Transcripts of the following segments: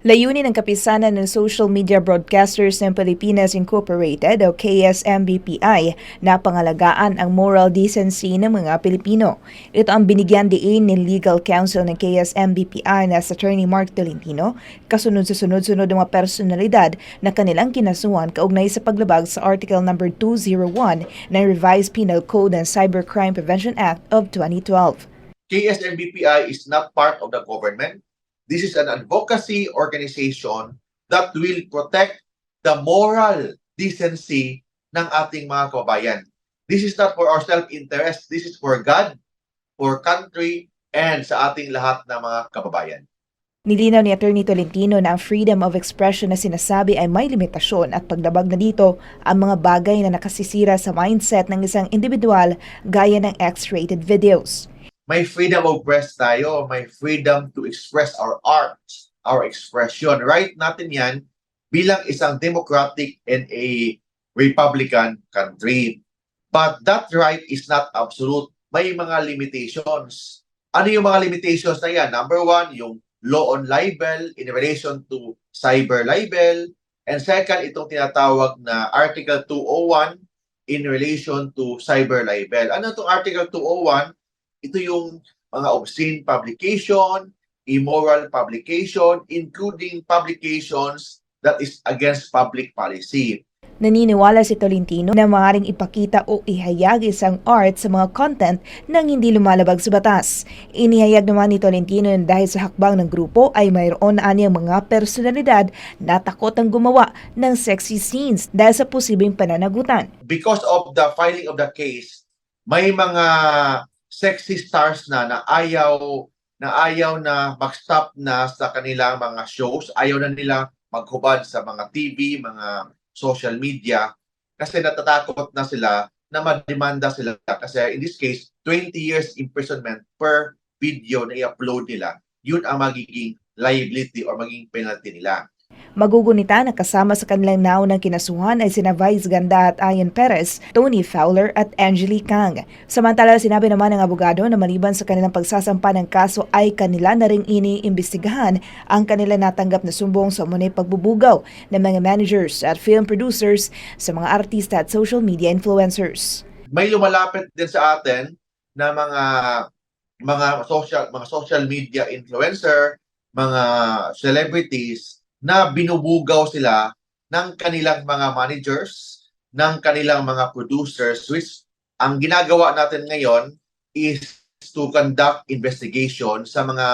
Layunin ng kapisanan ng Social Media Broadcasters ng Pilipinas Incorporated o KSMBPI na pangalagaan ang moral decency ng mga Pilipino. Ito ang binigyan diin ni Legal Counsel ng KSMBPI na sa Attorney Mark Tolentino kasunod sa sunod-sunod ng mga personalidad na kanilang kinasuhan kaugnay sa paglabag sa Article No. 201 ng Revised Penal Code and Cybercrime Prevention Act of 2012. KSMBPI is not part of the government. This is an advocacy organization that will protect the moral decency ng ating mga kababayan. This is not for our self-interest. This is for God, for country, and sa ating lahat ng mga kababayan. Nilinaw ni Attorney Tolentino na ang freedom of expression na sinasabi ay may limitasyon at pagdabag na dito ang mga bagay na nakasisira sa mindset ng isang individual gaya ng X-rated videos. May freedom of press tayo, may freedom to express our art, our expression. Right natin yan bilang isang democratic and a republican country. But that right is not absolute. May mga limitations. Ano yung mga limitations na yan? Number one, yung law on libel in relation to cyber libel. And second, itong tinatawag na Article 201 in relation to cyber libel. Ano itong Article 201? Ito yung mga obscene publication, immoral publication, including publications that is against public policy. Naniniwala si Tolentino na maaaring ipakita o ihayag isang art sa mga content nang hindi lumalabag sa batas. Inihayag naman ni Tolentino na dahil sa hakbang ng grupo ay mayroon na anyang mga personalidad na takot ang gumawa ng sexy scenes dahil sa posibleng pananagutan. Because of the filing of the case, may mga sexy stars na na ayaw na ayaw na mag-stop na sa kanilang mga shows, ayaw na nila maghubad sa mga TV, mga social media. Kasi natatakot na sila na mademanda sila. Kasi in this case 20 years imprisonment per video na i-upload nila. Yun ang magiging liability or magiging penalty nila Magugunita na kasama sa kanilang naunang kinasuhan ay sina Vice Ganda at Ian Perez, Tony Fowler at Angelique Kang. Samantala, sinabi naman ng abogado na maliban sa kanilang pagsasampa ng kaso ay kanila na rin iniimbestigahan ang kanila natanggap na sumbong sa umunay pagbubugaw ng mga managers at film producers sa mga artista at social media influencers. may lumalapit din sa atin na mga mga social mga social media influencer, mga celebrities na binubugaw sila ng kanilang mga managers, ng kanilang mga producers which ang ginagawa natin ngayon is to conduct investigation sa mga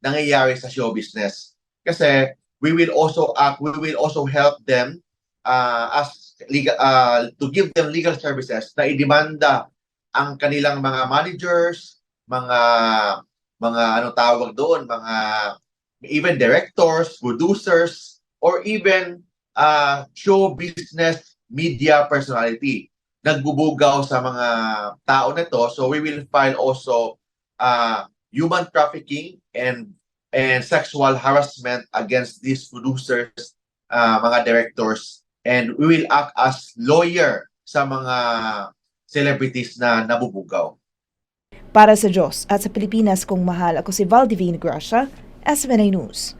nangyayari sa show business. Kasi we will also act, we will also help them uh, as legal uh, to give them legal services na idemanda ang kanilang mga managers, mga mga ano tawag doon, mga even directors, producers, or even uh, show business media personality nagbubugaw sa mga tao na to. So we will file also uh, human trafficking and and sexual harassment against these producers, uh, mga directors, and we will act as lawyer sa mga celebrities na nabubugaw. Para sa Diyos at sa Pilipinas kung mahal, ako si Valdivine Gracia, SBN News.